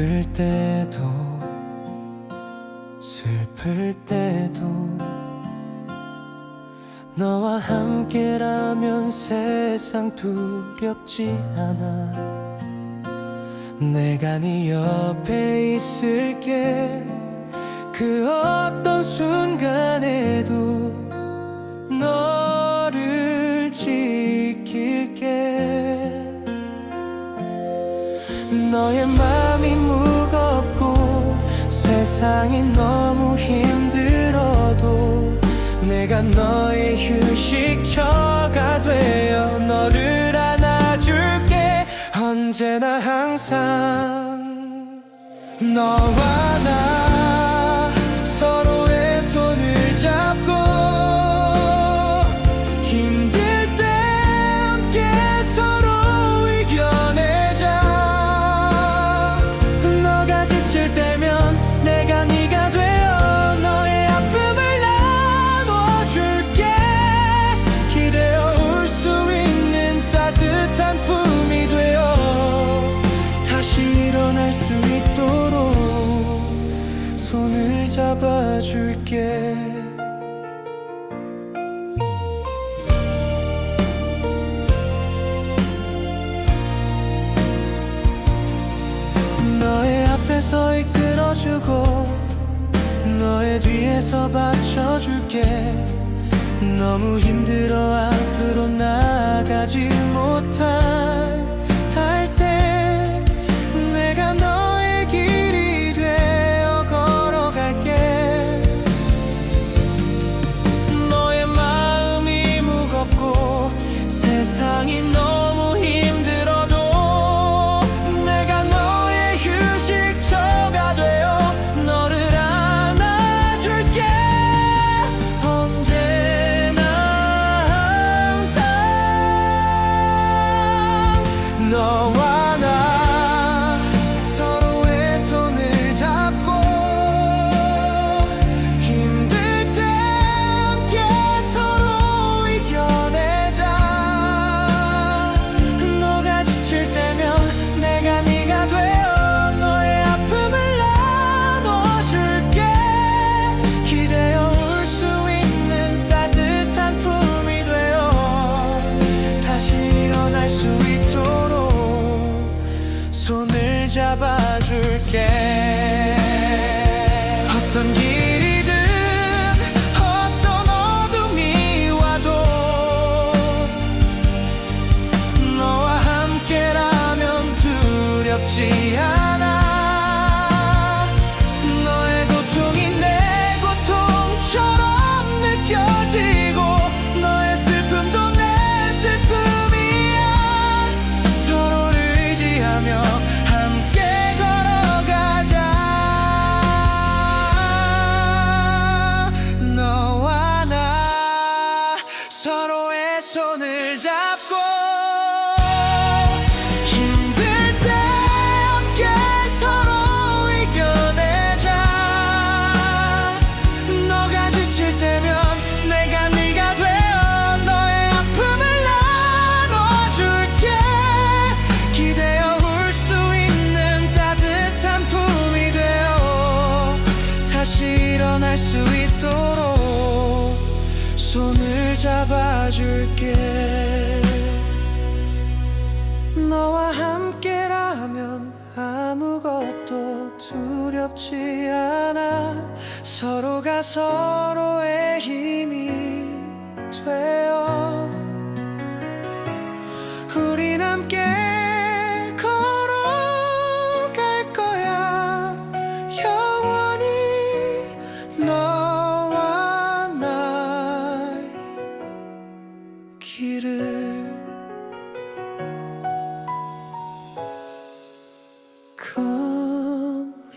기쁠 때도 슬플 때도 너와 함께라면 세상 두렵지 않아. 내가 네 옆에 있을게. 그 어떤 순간에도 세상이 너무 힘들어도 내가 너의 휴식처가 되어 너를 안아줄게. 언제나 항상 너와 손을 잡아줄게. 너의 앞에서 이끌어주고 너의 뒤에서 받쳐줄게. 너무 힘들어 세 잡아줄게. 어떤 길이든 어떤 어둠이 와도 너와 함께라면 두렵지 않아 만날 수 있도록 손을 잡아줄게. 너와 함께라면 아무것도 두렵지 않아. 서로가 서로의 힘이 되어 길을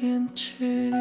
고민지